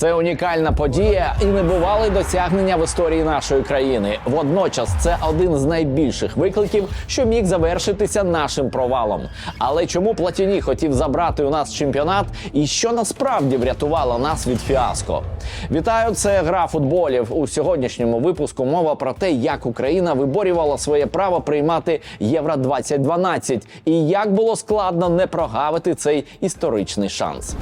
Це унікальна подія і небувале досягнення в історії нашої країни. Водночас це один з найбільших викликів, що міг завершитися нашим провалом. Але чому Платіні хотів забрати у нас чемпіонат, і що насправді врятувало нас від фіаско? Вітаю, це гра футболів. У сьогоднішньому випуску мова про те, як Україна виборювала своє право приймати Євро 2012 і як було складно не прогавити цей історичний шанс.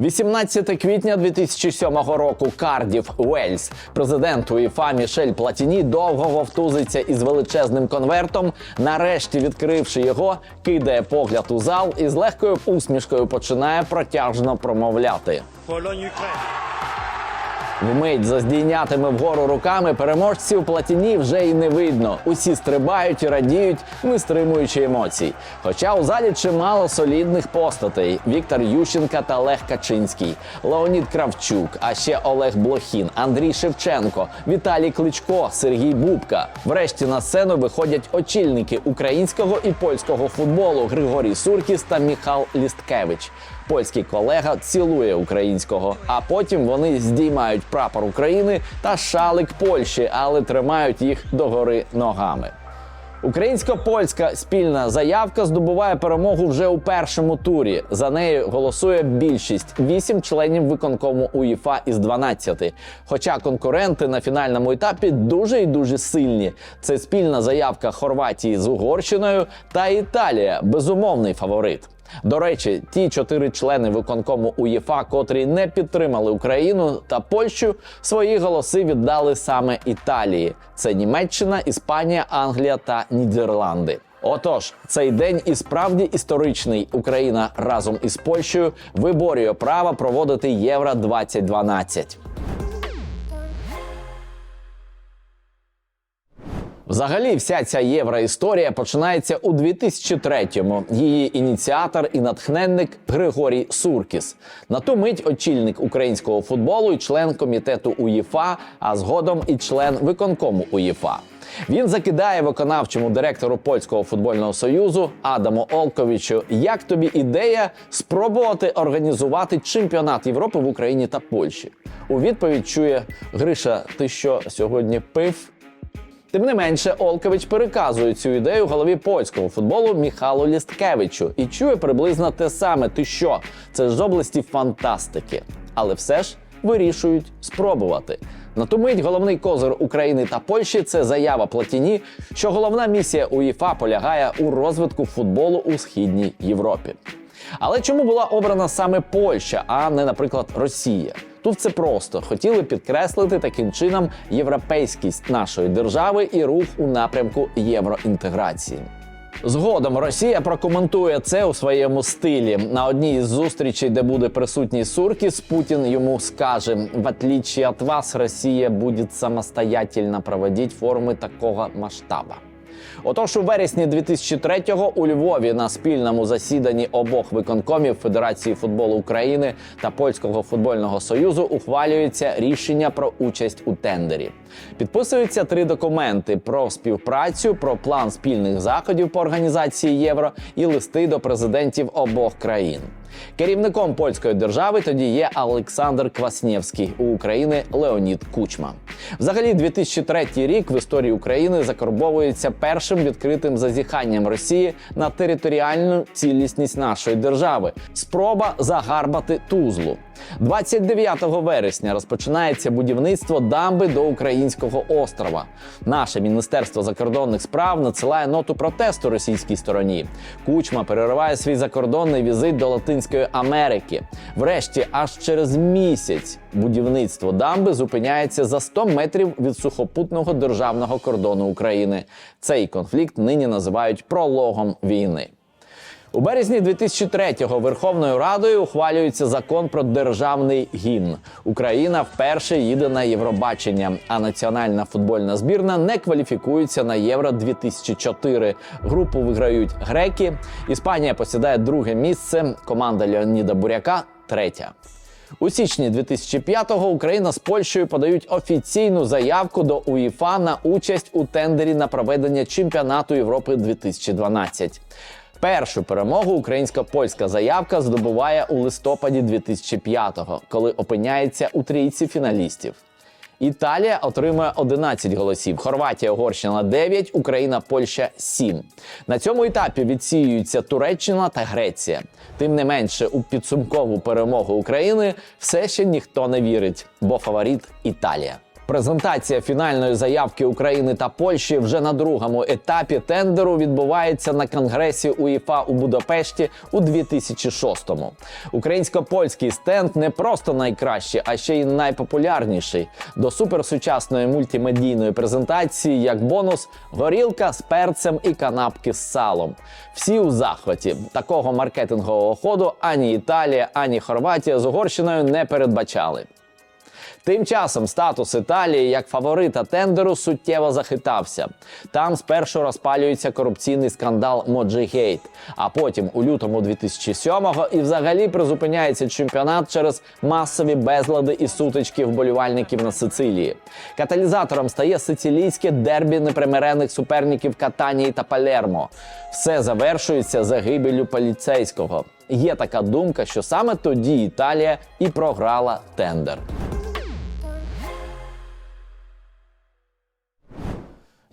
18 квітня 2007 року Кардів Уельс. Президент УЄФА Мішель Платіні довго вовтузиться із величезним конвертом. Нарешті, відкривши його, кидає погляд у зал і з легкою усмішкою починає протяжно промовляти. Pologne-Ukraine. Вмить за здійнятими вгору руками переможців платіні вже й не видно. Усі стрибають і радіють, не стримуючи емоцій. Хоча у залі чимало солідних постатей: Віктор Ющенка та Лех Качинський, Леонід Кравчук, а ще Олег Блохін, Андрій Шевченко, Віталій Кличко, Сергій Бубка. Врешті на сцену виходять очільники українського і польського футболу Григорій Суркіс та Міхал Лісткевич. Польський колега цілує українського, а потім вони здіймають прапор України та шалик Польщі, але тримають їх догори ногами. Українсько-польська спільна заявка здобуває перемогу вже у першому турі. За нею голосує більшість вісім членів виконкому УЄФА із 12. Хоча конкуренти на фінальному етапі дуже і дуже сильні. Це спільна заявка Хорватії з Угорщиною та Італія безумовний фаворит. До речі, ті чотири члени виконкому УЄФА, котрі не підтримали Україну та Польщу, свої голоси віддали саме Італії. Це Німеччина, Іспанія, Англія та Нідерланди. Отож, цей день і справді історичний. Україна разом із Польщею виборює право проводити Євро 2012. Взагалі, вся ця євроісторія починається у 2003-му. Її ініціатор і натхненник Григорій Суркіс. На ту мить очільник українського футболу і член комітету УЄФА, а згодом і член виконкому УЄФА. Він закидає виконавчому директору польського футбольного союзу Адаму Олковичу. Як тобі ідея спробувати організувати чемпіонат Європи в Україні та Польщі? У відповідь чує Гриша, ти що сьогодні пив? Тим не менше, Олкович переказує цю ідею голові польського футболу Міхалу Лісткевичу і чує приблизно те саме. Ти що? Це ж з області фантастики. Але все ж вирішують спробувати. На ту мить головний козир України та Польщі це заява Платіні, що головна місія УЄФА полягає у розвитку футболу у східній Європі. Але чому була обрана саме Польща, а не, наприклад, Росія? Тут все просто хотіли підкреслити таким чином європейськість нашої держави і рух у напрямку євроінтеграції. Згодом Росія прокоментує це у своєму стилі. На одній із зустрічей, де буде присутній Суркіс, Путін йому скаже: в отличие от вас, Росія буде самостоятельно проводити форми такого масштаба. Отож, у вересні 2003-го у Львові на спільному засіданні обох виконкомів Федерації футболу України та Польського футбольного союзу ухвалюється рішення про участь у тендері. Підписуються три документи про співпрацю, про план спільних заходів по організації євро і листи до президентів обох країн. Керівником польської держави тоді є Олександр Кваснєвський, у України Леонід Кучма. Взагалі, 2003 рік в історії України закарбовується першим відкритим зазіханням Росії на територіальну цілісність нашої держави. Спроба загарбати Тузлу. 29 вересня розпочинається будівництво дамби до українського острова. Наше міністерство закордонних справ надсилає ноту протесту російській стороні. Кучма перериває свій закордонний візит до Латинської Америки. Врешті, аж через місяць будівництво дамби зупиняється за 100 метрів від сухопутного державного кордону України. Цей конфлікт нині називають прологом війни. У березні 2003-го Верховною Радою ухвалюється закон про державний гімн. Україна вперше їде на Євробачення, а національна футбольна збірна не кваліфікується на Євро 2004. Групу виграють греки. Іспанія посідає друге місце. Команда Леоніда Буряка третя. У січні 2005-го Україна з Польщею подають офіційну заявку до УЄФА на участь у тендері на проведення чемпіонату Європи 2012. Першу перемогу українсько польська заявка здобуває у листопаді 2005-го, коли опиняється у трійці фіналістів. Італія отримує 11 голосів, Хорватія, Угорщина 9, Україна, Польща 7. На цьому етапі відсіюються Туреччина та Греція. Тим не менше, у підсумкову перемогу України все ще ніхто не вірить, бо фаворит Італія. Презентація фінальної заявки України та Польщі вже на другому етапі тендеру відбувається на конгресі УЄФА у Будапешті у 2006-му. Українсько-польський стенд не просто найкращий, а ще й найпопулярніший. До суперсучасної мультимедійної презентації, як бонус, горілка з перцем і канапки з салом. Всі у захваті. Такого маркетингового ходу ані Італія, ані Хорватія з Угорщиною не передбачали. Тим часом статус Італії як фаворита тендеру суттєво захитався. Там спершу розпалюється корупційний скандал Моджігейт, а потім у лютому 2007-го і взагалі призупиняється чемпіонат через масові безлади і сутички вболівальників на Сицилії. Каталізатором стає сицилійське дербі непримирених суперників Катанії та Палермо. Все завершується загибелю поліцейського. Є така думка, що саме тоді Італія і програла тендер.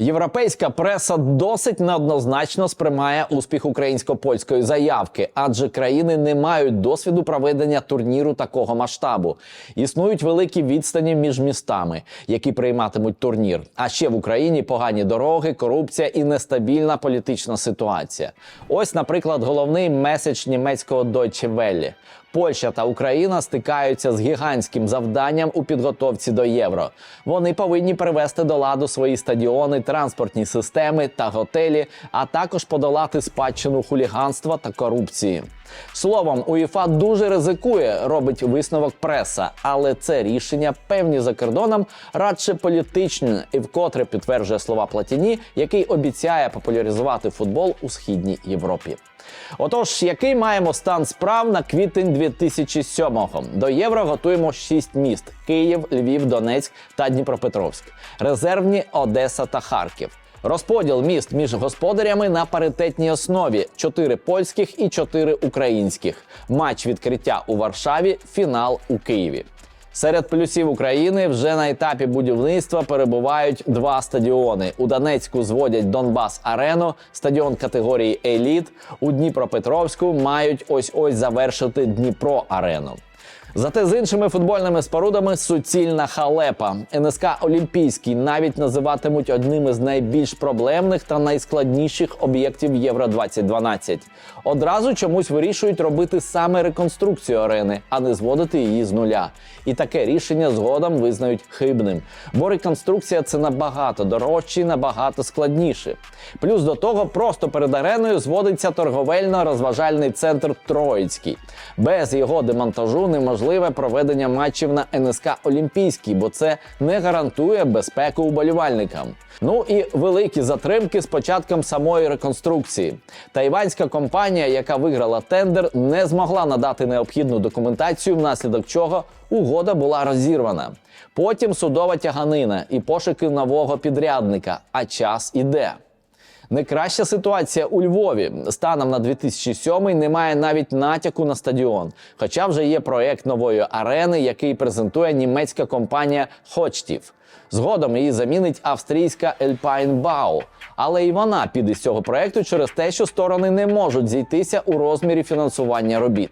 Європейська преса досить неоднозначно сприймає успіх українсько-польської заявки, адже країни не мають досвіду проведення турніру такого масштабу. Існують великі відстані між містами, які прийматимуть турнір. А ще в Україні погані дороги, корупція і нестабільна політична ситуація. Ось, наприклад, головний меседж німецького Deutsche Welle. Польща та Україна стикаються з гігантським завданням у підготовці до євро. Вони повинні привести до ладу свої стадіони, транспортні системи та готелі, а також подолати спадщину хуліганства та корупції. Словом, УЄФА дуже ризикує, робить висновок преса, але це рішення певні за кордоном радше політичне і вкотре підтверджує слова Платіні, який обіцяє популяризувати футбол у східній Європі. Отож, який маємо стан справ на квітень 2007-го? До євро готуємо 6 міст: Київ, Львів, Донецьк та Дніпропетровськ, резервні Одеса та Харків. Розподіл міст між господарями на паритетній основі: 4 польських і 4 українських. Матч відкриття у Варшаві, фінал у Києві. Серед плюсів України вже на етапі будівництва перебувають два стадіони. У Донецьку зводять Донбас Арену, стадіон категорії Еліт. У Дніпропетровську мають ось ось завершити Дніпро Арену. Зате з іншими футбольними спорудами суцільна халепа. НСК Олімпійський навіть називатимуть одним із найбільш проблемних та найскладніших об'єктів Євро 2012 Одразу чомусь вирішують робити саме реконструкцію арени, а не зводити її з нуля. І таке рішення згодом визнають хибним. Бо реконструкція це набагато дорожче, і набагато складніше. Плюс до того, просто перед ареною зводиться торговельно-розважальний центр Троїцький. Без його демонтажу неможливе проведення матчів на НСК Олімпійський, бо це не гарантує безпеку уболівальникам. Ну і великі затримки з початком самої реконструкції. Тайванська компанія, яка виграла тендер, не змогла надати необхідну документацію, внаслідок чого угода була розірвана. Потім судова тяганина і пошуки нового підрядника. А час іде. Не краща ситуація у Львові. Станом на 2007 немає навіть натяку на стадіон. Хоча вже є проект нової арени, який презентує німецька компанія Хочтів. Згодом її замінить австрійська Ельпайнбау. Але і вона піде з цього проекту через те, що сторони не можуть зійтися у розмірі фінансування робіт.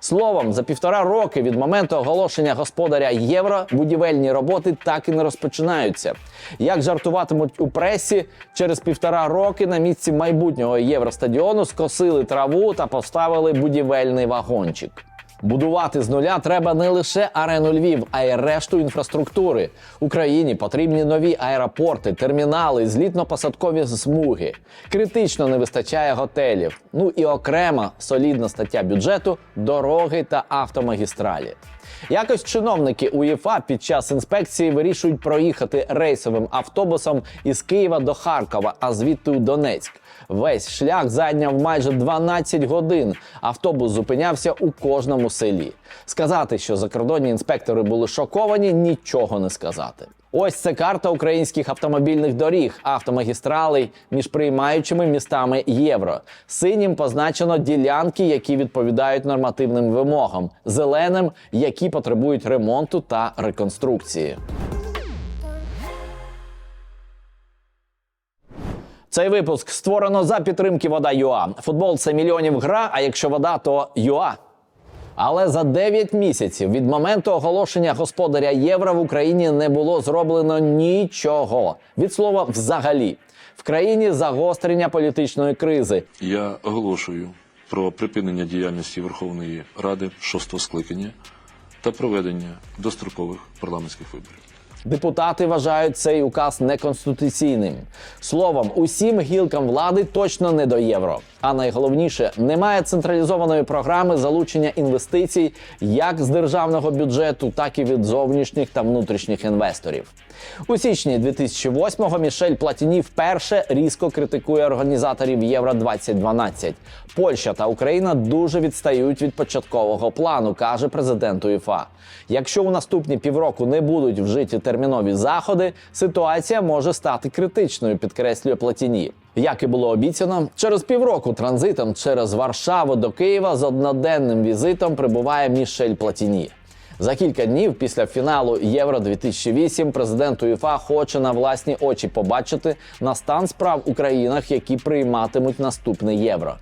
Словом, за півтора роки від моменту оголошення господаря євро будівельні роботи так і не розпочинаються. Як жартуватимуть у пресі, через півтора роки на місці майбутнього євростадіону скосили траву та поставили будівельний вагончик. Будувати з нуля треба не лише арену Львів, а й решту інфраструктури. Україні потрібні нові аеропорти, термінали, злітно-посадкові смуги. Критично не вистачає готелів. Ну і окрема солідна стаття бюджету дороги та автомагістралі. Якось чиновники УЄФА під час інспекції вирішують проїхати рейсовим автобусом із Києва до Харкова, а звідти у Донецьк. Весь шлях зайняв майже 12 годин. Автобус зупинявся у кожному селі. Сказати, що закордонні інспектори були шоковані, нічого не сказати. Ось це карта українських автомобільних доріг, автомагістралей між приймаючими містами євро. Синім позначено ділянки, які відповідають нормативним вимогам, зеленим, які потребують ремонту та реконструкції. Цей випуск створено за підтримки Вода ЮА. Футбол це мільйонів гра. А якщо вода, то ЮА. Але за 9 місяців від моменту оголошення господаря євро в Україні не було зроблено нічого. Від слова, взагалі, в країні загострення політичної кризи. Я оголошую про припинення діяльності Верховної Ради шостого скликання та проведення дострокових парламентських виборів. Депутати вважають цей указ неконституційним. Словом, усім гілкам влади точно не до євро. А найголовніше, немає централізованої програми залучення інвестицій як з державного бюджету, так і від зовнішніх та внутрішніх інвесторів. У січні 2008-го Мішель Платіні вперше різко критикує організаторів Євро 2012 Польща та Україна дуже відстають від початкового плану, каже президент УЄФА. Якщо у наступні півроку не будуть вжиті термінові заходи, ситуація може стати критичною, підкреслює Платіні. Як і було обіцяно, через півроку транзитом через Варшаву до Києва з одноденним візитом прибуває Мішель Платіні. За кілька днів після фіналу Євро 2008 президент УЄФА хоче на власні очі побачити на стан справ у країнах, які прийматимуть наступне євро.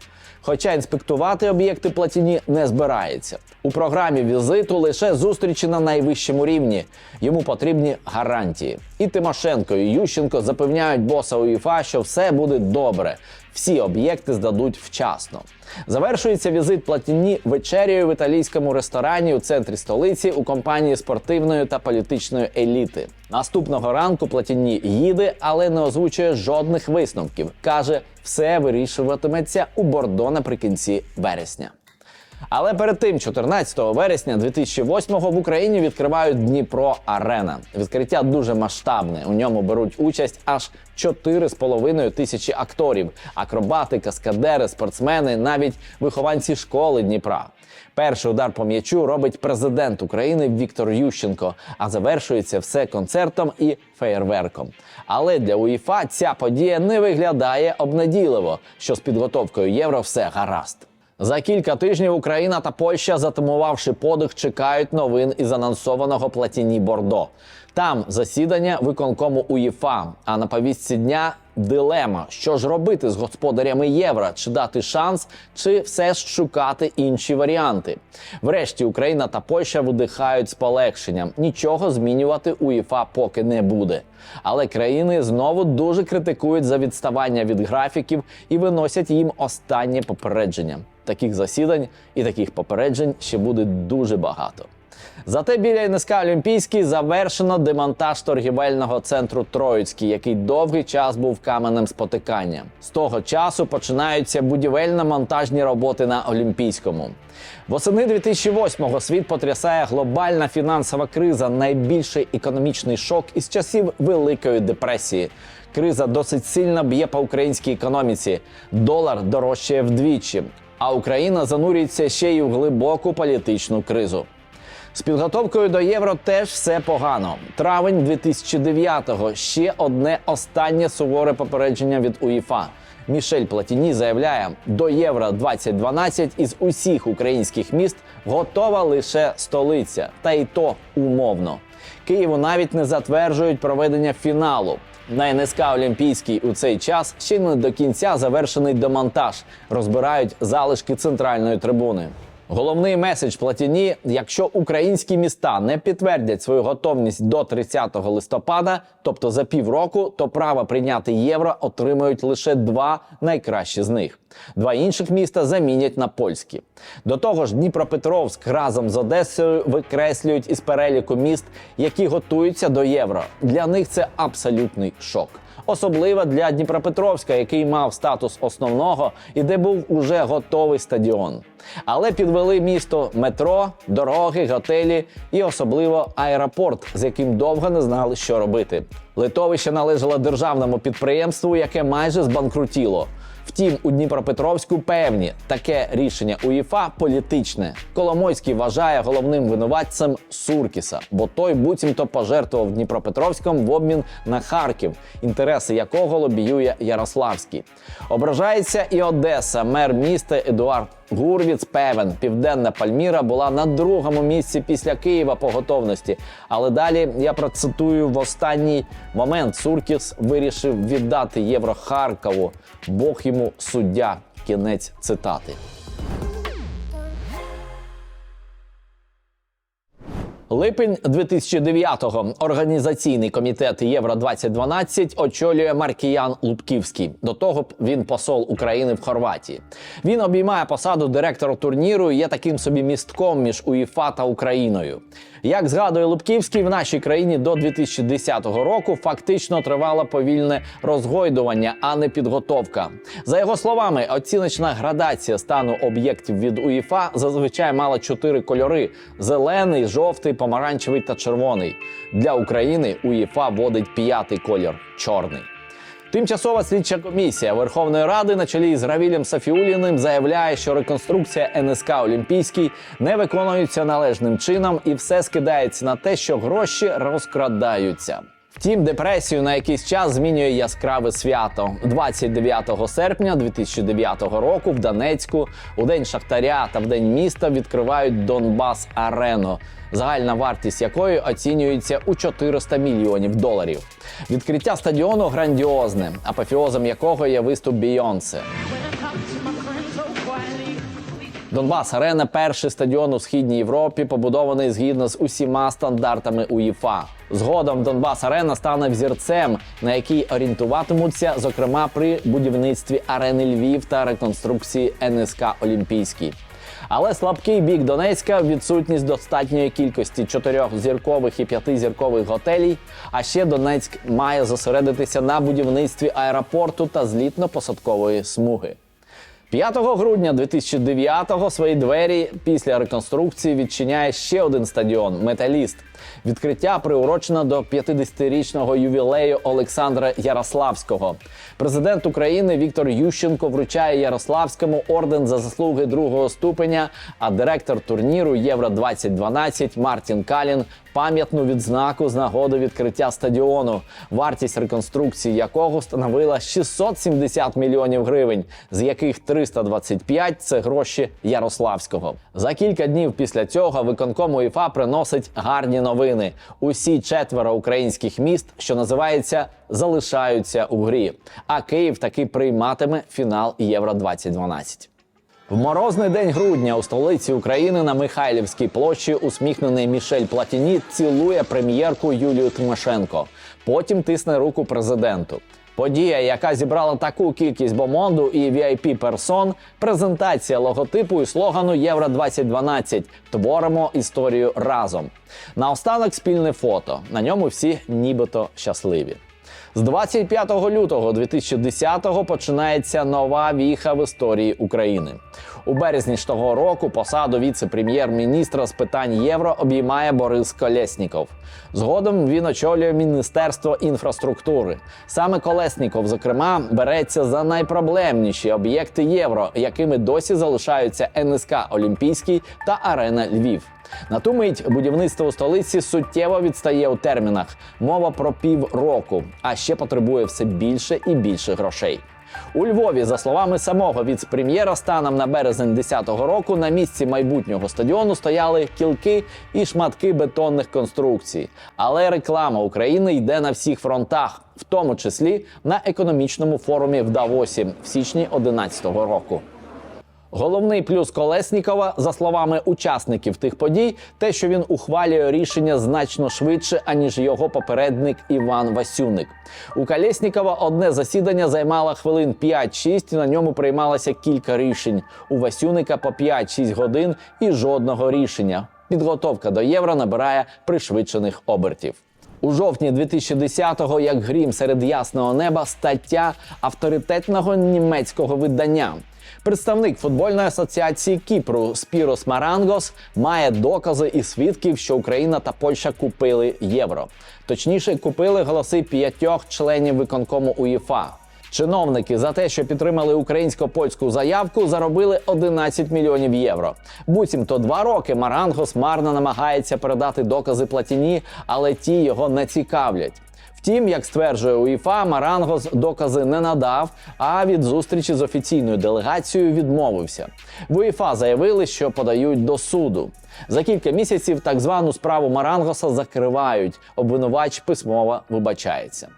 Хоча інспектувати об'єкти платіні не збирається. У програмі візиту лише зустрічі на найвищому рівні. Йому потрібні гарантії. І Тимошенко і Ющенко запевняють боса УЄФА, що все буде добре. Всі об'єкти здадуть вчасно. Завершується візит платіні вечеряю в італійському ресторані у центрі столиці у компанії спортивної та політичної еліти. Наступного ранку платіні їде, але не озвучує жодних висновків. каже, все вирішуватиметься у Бордо наприкінці вересня. Але перед тим, 14 вересня 2008-го в Україні відкривають Дніпро Арена. Відкриття дуже масштабне. У ньому беруть участь аж 4,5 тисячі акторів, акробати, каскадери, спортсмени, навіть вихованці школи Дніпра. Перший удар по м'ячу робить президент України Віктор Ющенко, а завершується все концертом і феєрверком. Але для УЄФА ця подія не виглядає обнадійливо, що з підготовкою євро все гаразд. За кілька тижнів Україна та Польща, затимувавши подих, чекають новин із анонсованого платіні Бордо. Там засідання виконкому УЄФА. А на повістці дня дилема: що ж робити з господарями євро, чи дати шанс, чи все ж шукати інші варіанти. Врешті Україна та Польща видихають з полегшенням. Нічого змінювати УЄФА поки не буде. Але країни знову дуже критикують за відставання від графіків і виносять їм останнє попередження. Таких засідань і таких попереджень ще буде дуже багато. Зате біля НСК Олімпійський завершено демонтаж торгівельного центру Троїцький, який довгий час був каменем спотикання. З того часу починаються будівельно-монтажні роботи на Олімпійському. Восени 2008-го світ потрясає глобальна фінансова криза, найбільший економічний шок із часів Великої депресії. Криза досить сильно б'є по українській економіці. Долар дорожчає вдвічі, а Україна занурюється ще й у глибоку політичну кризу. З підготовкою до євро теж все погано. Травень 2009-го ще одне останнє суворе попередження від УЄФА. Мішель Платіні заявляє, до євро 2012 із усіх українських міст готова лише столиця, та й то умовно. Києву навіть не затверджують проведення фіналу. На НСК Олімпійський у цей час ще не до кінця завершений демонтаж. Розбирають залишки центральної трибуни. Головний меседж Платіні: якщо українські міста не підтвердять свою готовність до 30 листопада, тобто за півроку, то право прийняти євро отримають лише два найкращі з них. Два інших міста замінять на польські. До того ж, Дніпропетровськ разом з Одесою викреслюють із переліку міст, які готуються до євро. Для них це абсолютний шок. Особливо для Дніпропетровська, який мав статус основного і де був уже готовий стадіон. Але підвели місто метро, дороги, готелі і особливо аеропорт, з яким довго не знали, що робити. Литовище належало державному підприємству, яке майже збанкрутіло. Втім, у Дніпропетровську певні таке рішення УЄФА політичне. Коломойський вважає головним винуватцем Суркіса, бо той буцімто пожертвував Дніпропетровськом в обмін на Харків, інтереси якого лобіює Ярославський. Ображається і Одеса. Мер міста Едуард Гурвіц певен, південна Пальміра була на другому місці після Києва по готовності. Але далі я процитую в останній момент. Суркіс вирішив віддати євро Харкову. Бог йому суддя. Кінець цитати. Липень 2009-го організаційний комітет Євро 2012 очолює Маркіян Лубківський. До того б він посол України в Хорватії. Він обіймає посаду директора турніру і є таким собі містком між УЄФА та Україною. Як згадує Лубківський, в нашій країні до 2010 року фактично тривало повільне розгойдування, а не підготовка. За його словами, оціночна градація стану об'єктів від УЄФА зазвичай мала чотири кольори: зелений, жовтий, помаранчевий та червоний. Для України УЄФА вводить п'ятий колір чорний. Тимчасова слідча комісія Верховної Ради на чолі з Равілем Сафіуліним заявляє, що реконструкція НСК Олімпійський не виконується належним чином, і все скидається на те, що гроші розкрадаються. Втім, депресію на якийсь час змінює яскраве свято. 29 серпня 2009 року в Донецьку у день Шахтаря та в день міста відкривають Донбас Арену, загальна вартість якої оцінюється у 400 мільйонів доларів. Відкриття стадіону грандіозне, апофіозом якого є виступ Бійонсе. Донбас Арена перший стадіон у східній Європі, побудований згідно з усіма стандартами УЄФА. Згодом Донбас Арена стане взірцем, на який орієнтуватимуться, зокрема при будівництві арени Львів та реконструкції НСК Олімпійський. Але слабкий бік Донецька відсутність достатньої кількості чотирьохзіркових і п'ятизіркових готелів. А ще Донецьк має зосередитися на будівництві аеропорту та злітно-посадкової смуги. 5 грудня 2009-го свої двері після реконструкції відчиняє ще один стадіон Металіст. Відкриття приурочено до 50-річного ювілею Олександра Ярославського. Президент України Віктор Ющенко вручає Ярославському орден за заслуги другого ступеня. А директор турніру Євро 2012 Мартін Калін пам'ятну відзнаку з нагоди відкриття стадіону, вартість реконструкції якого становила 670 мільйонів гривень, з яких 325 – це гроші Ярославського. За кілька днів після цього виконком УЄФА приносить гарні новини. Усі четверо українських міст, що називається, залишаються у грі. А Київ таки прийматиме фінал Євро 2012 в морозний день грудня у столиці України на Михайлівській площі усміхнений Мішель Платіні цілує прем'єрку Юлію Тимошенко. Потім тисне руку президенту. Подія, яка зібрала таку кількість бомонду і vip персон, презентація логотипу і слогану Євро 2012 Творимо історію разом. Наостанок спільне фото. На ньому всі нібито щасливі. З 25 лютого 2010-го починається нова віха в історії України. У березні ж того року посаду віце-прем'єр-міністра з питань євро обіймає Борис Колєсніков. Згодом він очолює Міністерство інфраструктури. Саме Колесніков, зокрема, береться за найпроблемніші об'єкти євро, якими досі залишаються НСК Олімпійський та Арена Львів. На будівництво у столиці суттєво відстає у термінах. Мова про півроку, а ще потребує все більше і більше грошей. У Львові, за словами самого віце-прем'єра, станом на березень 10-го року на місці майбутнього стадіону стояли кілки і шматки бетонних конструкцій. Але реклама України йде на всіх фронтах, в тому числі на економічному форумі в Давосі в січні 2011 року. Головний плюс Колеснікова, за словами учасників тих подій, те, що він ухвалює рішення значно швидше, аніж його попередник Іван Васюник. У Колеснікова одне засідання займало хвилин 5-6, і на ньому приймалося кілька рішень. У Васюника по 5-6 годин і жодного рішення. Підготовка до євро набирає пришвидшених обертів. У жовтні 2010-го, як грім серед ясного неба, стаття авторитетного німецького видання. Представник футбольної асоціації Кіпру Спірос Марангос має докази і свідків, що Україна та Польща купили євро. Точніше, купили голоси п'ятьох членів виконкому УЄФА. Чиновники за те, що підтримали українсько-польську заявку, заробили 11 мільйонів євро. Буцімто два роки Марангос марно намагається передати докази платіні, але ті його не цікавлять. Втім, як стверджує УЄФА, Марангос докази не надав, а від зустрічі з офіційною делегацією відмовився. В УЄФА заявили, що подають до суду. За кілька місяців так звану справу Марангоса закривають. Обвинувач письмово вибачається.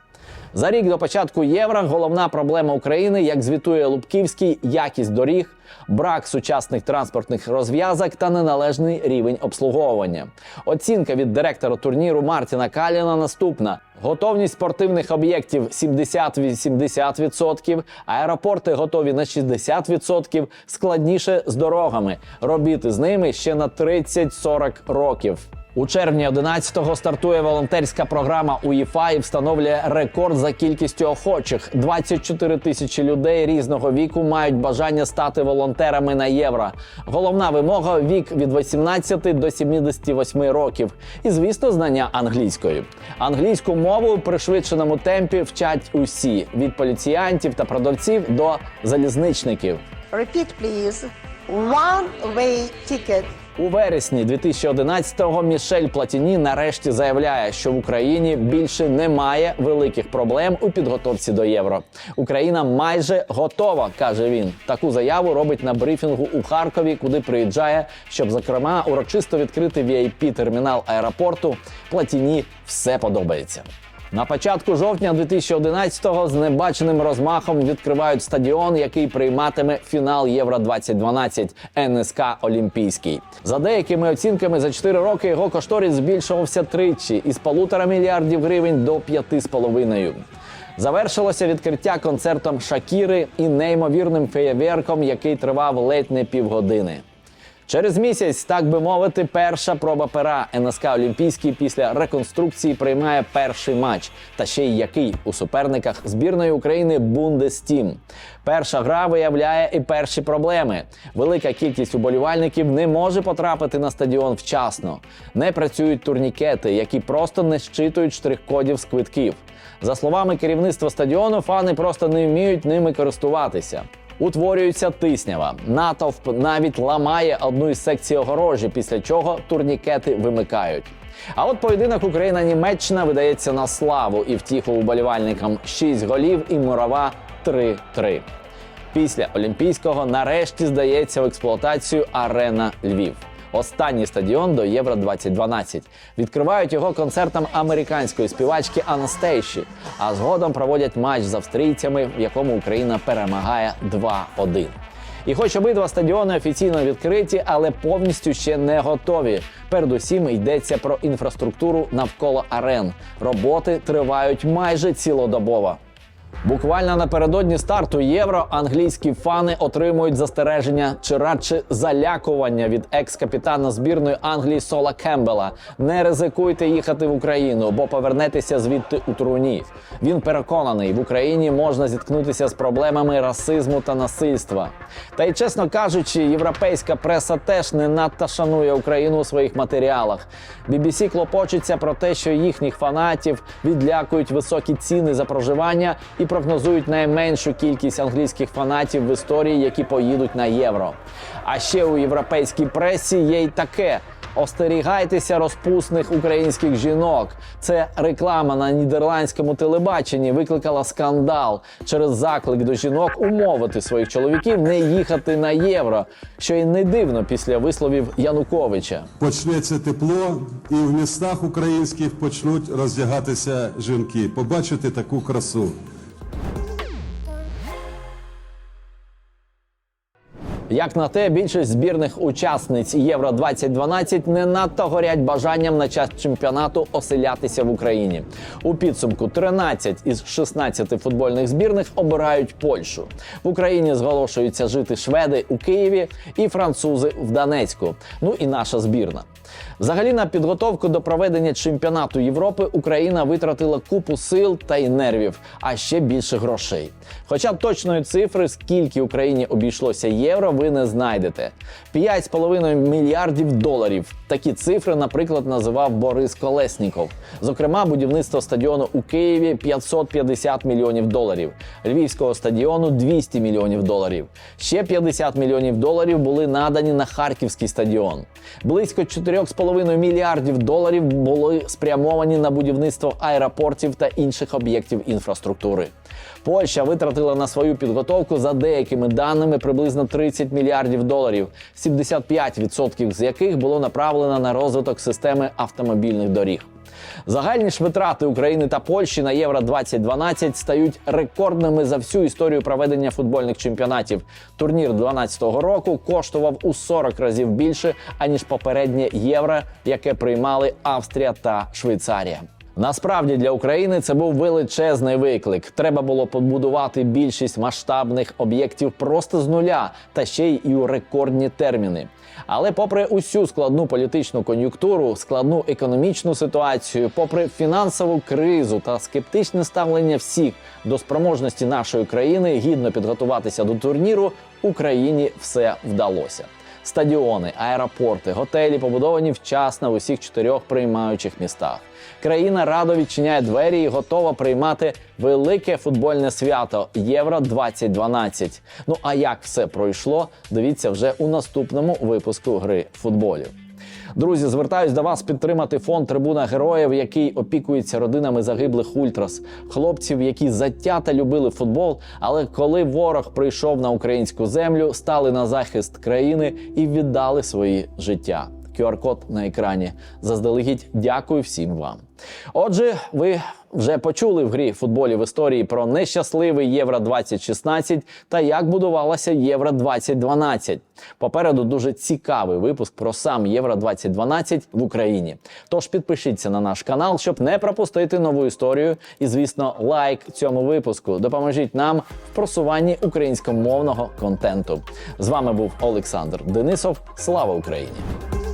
За рік до початку євро головна проблема України, як звітує Лубківський, якість доріг, брак сучасних транспортних розв'язок та неналежний рівень обслуговування. Оцінка від директора турніру Мартіна Каліна наступна: готовність спортивних об'єктів 70-80%, аеропорти готові на 60%, складніше з дорогами. Робіти з ними ще на 30-40 років. У червні 11-го стартує волонтерська програма УЄФА і встановлює рекорд за кількістю охочих. 24 тисячі людей різного віку мають бажання стати волонтерами на євро. Головна вимога вік від 18 до 78 років. І, звісно, знання англійської. Англійську мову у пришвидшеному темпі вчать усі від поліціянтів та продавців до залізничників. Repeat, please. One-way ticket. У вересні 2011-го Мішель Платіні нарешті заявляє, що в Україні більше немає великих проблем у підготовці до євро. Україна майже готова, каже він. Таку заяву робить на брифінгу у Харкові, куди приїжджає, щоб зокрема урочисто відкрити vip термінал аеропорту. Платіні все подобається. На початку жовтня 2011-го з небаченим розмахом відкривають стадіон, який прийматиме фінал Євро 2012 НСК Олімпійський. За деякими оцінками за 4 роки його кошторис збільшувався тричі із полутора мільярдів гривень до п'яти з половиною. Завершилося відкриття концертом Шакіри і неймовірним феєверком, який тривав ледь не півгодини. Через місяць, так би мовити, перша проба пера НСК Олімпійський після реконструкції приймає перший матч. Та ще й який у суперниках збірної України Бундестім. Перша гра виявляє і перші проблеми. Велика кількість уболівальників не може потрапити на стадіон вчасно. Не працюють турнікети, які просто не щитують штрих-кодів з квитків. За словами керівництва стадіону, фани просто не вміють ними користуватися. Утворюється тиснява. Натовп навіть ламає одну із секцій огорожі, після чого турнікети вимикають. А от поєдинок Україна-Німеччина видається на славу і втіху уболівальникам 6 голів і мурова 3-3. Після Олімпійського нарешті здається в експлуатацію арена Львів. Останній стадіон до Євро 2012. Відкривають його концертом американської співачки Анастейші, а згодом проводять матч з австрійцями, в якому Україна перемагає 2-1. І хоч обидва стадіони офіційно відкриті, але повністю ще не готові. Передусім йдеться про інфраструктуру навколо арен. Роботи тривають майже цілодобово. Буквально напередодні старту євро англійські фани отримують застереження чи радше залякування від екс-капітана збірної Англії Сола Кембела. Не ризикуйте їхати в Україну, бо повернетеся звідти у труні. Він переконаний, в Україні можна зіткнутися з проблемами расизму та насильства. Та й чесно кажучи, європейська преса теж не надто шанує Україну у своїх матеріалах. BBC клопочеться про те, що їхніх фанатів відлякують високі ціни за проживання і прогнозують найменшу кількість англійських фанатів в історії, які поїдуть на євро. А ще у європейській пресі є й таке. Остерігайтеся розпусних українських жінок. Це реклама на нідерландському телебаченні викликала скандал через заклик до жінок умовити своїх чоловіків не їхати на євро, що й не дивно після висловів Януковича. Почнеться тепло, і в містах українських почнуть роздягатися жінки. Побачите таку красу. Як на те, більшість збірних учасниць Євро 2012 не надто горять бажанням на час чемпіонату оселятися в Україні. У підсумку 13 із 16 футбольних збірних обирають Польщу. В Україні зголошуються жити шведи у Києві і французи в Донецьку. Ну і наша збірна. Взагалі на підготовку до проведення чемпіонату Європи Україна витратила купу сил та й нервів, а ще більше грошей. Хоча точної цифри, скільки Україні обійшлося євро, ви не знайдете. 5,5 мільярдів доларів. Такі цифри, наприклад, називав Борис Колесніков. Зокрема, будівництво стадіону у Києві 550 мільйонів доларів, львівського стадіону 200 мільйонів доларів. Ще 50 мільйонів доларів були надані на Харківський стадіон. Близько 4,5 мільярдів доларів були спрямовані на будівництво аеропортів та інших об'єктів інфраструктури. Польща витратила на свою підготовку за деякими даними приблизно 30 мільярдів доларів, 75% з яких було направлено на розвиток системи автомобільних доріг. Загальні ж витрати України та Польщі на Євро 2012 стають рекордними за всю історію проведення футбольних чемпіонатів. Турнір 2012 року коштував у 40 разів більше аніж попереднє євро, яке приймали Австрія та Швейцарія. Насправді для України це був величезний виклик. Треба було побудувати більшість масштабних об'єктів просто з нуля, та ще й у рекордні терміни. Але попри усю складну політичну кон'юнктуру, складну економічну ситуацію, попри фінансову кризу та скептичне ставлення всіх до спроможності нашої країни гідно підготуватися до турніру, Україні все вдалося. Стадіони, аеропорти, готелі побудовані вчасно в усіх чотирьох приймаючих містах. Країна радо відчиняє двері і готова приймати велике футбольне свято Євро 2012. Ну а як все пройшло, дивіться вже у наступному випуску гри футболів. Друзі, звертаюсь до вас підтримати фонд Трибуна Героїв, який опікується родинами загиблих ультрас, хлопців, які затята любили футбол. Але коли ворог прийшов на українську землю, стали на захист країни і віддали свої життя. QR-код на екрані. Заздалегідь дякую всім вам. Отже, ви вже почули в грі футболі в історії про нещасливий Євро 2016 та як будувалося Євро 2012. Попереду дуже цікавий випуск про сам Євро 2012 в Україні. Тож підпишіться на наш канал, щоб не пропустити нову історію. І, звісно, лайк цьому випуску. Допоможіть нам в просуванні українськомовного контенту. З вами був Олександр Денисов. Слава Україні!